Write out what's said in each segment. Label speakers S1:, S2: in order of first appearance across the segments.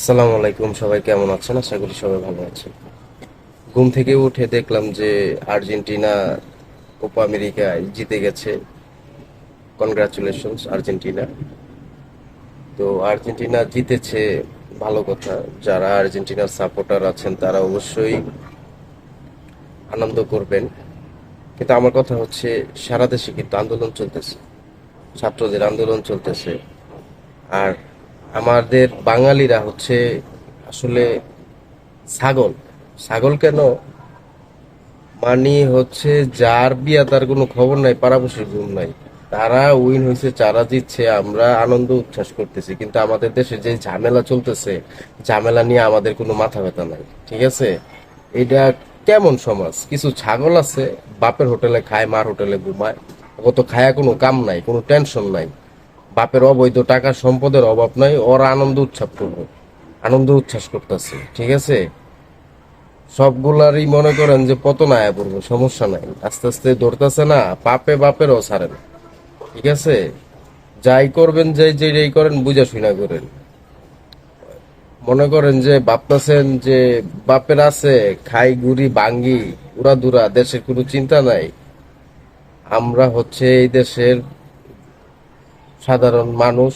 S1: আসসালামু আলাইকুম, সবাই কেমন আছেন? আশা করি সবাই ভালো আছেন। ঘুম থেকে উঠে দেখলাম যে আর্জেন্টিনা কোপা আমেরিকায় জিতে গেছে। Congratulations Argentina. তো আর্জেন্টিনা জিতেছে, ভালো কথা। যারা আর্জেন্টিনার সাপোর্টার আছেন, তারা অবশ্যই আনন্দ করবেন। কিন্তু আমার কথা হচ্ছে, সারা দেশে কিন্তু আন্দোলন চলতেছে। ছাত্রদের আন্দোলন চলতেছে। আর আমাদের বাঙালিরা হচ্ছে আসলে ছাগল। ছাগল কেন? মানে হচ্ছে যার বিয়া তার কোনো খবর নাই, পাড়াপড়শির ঘুম নাই। তারা উইন হয়েছে চারা দিচ্ছে, আমরা আনন্দ উচ্ছ্বাস করতেছি। কিন্তু আমাদের দেশে যে ঝামেলা চলতেছে, ঝামেলা নিয়ে আমাদের কোনো মাথা ব্যথা নাই, ঠিক আছে? এটা কেমন সমাজ? কিছু ছাগল আছে, বাপের হোটেলে খায়, মার হোটেলে ঘুমায় কত খায়া কোনো কাম নাই, কোনো টেনশন নাই। বাপের অবৈধ টাকা সম্পদের অভাব নাই, ওরা আনন্দ উৎসব করব। আনন্দ উচ্ছ্বাস করতেছে, ঠিক আছে? সবগুলারই মনে করেন যে পতন আয়া পড়ব, সমস্যা নাই। আস্তে আস্তে ধরতেছে না পাপে বাপেরও ছাড়ে না, ঠিক আছে? যাই করবেন যে যাই যেটাই করেন, বুঝা শুনা করেন। মনে করেন যে ভাবতেছেন যে বাপের আছে, খাই, গুড়ি, বাঙ্গি উড়া দুরা দেশের কোনো চিন্তা নাই। আমরা হচ্ছে এই দেশের সাধারণ মানুষ,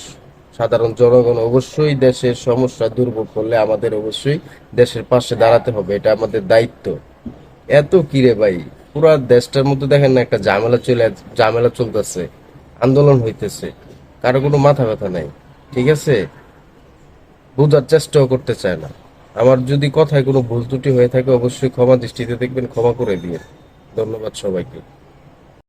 S1: সাধারণ জনগণ অবশ্যই দেশের সমস্যা দুর্ভোগ করলে আমাদের অবশ্যই দেশের পাশে দাঁড়াতে হবে, এটা আমাদের দায়িত্ব। এত কিরে ভাই? পুরা দেশটার মধ্যে দেখেন না একটা ঝামেলা চলে, ঝামেলা চলতেছে, আন্দোলন হইতেছে, কারও কোনো মাথা ব্যথা নাই, ঠিক আছে? বোঝার চেষ্টাও করতে চায় না। আমার যদি কথায় কোনো ভুল ত্রুটি হয়ে থাকে, অবশ্যই ক্ষমা দৃষ্টিতে দেখবেন, ক্ষমা করে দিয়ে ধন্যবাদ সবাইকে।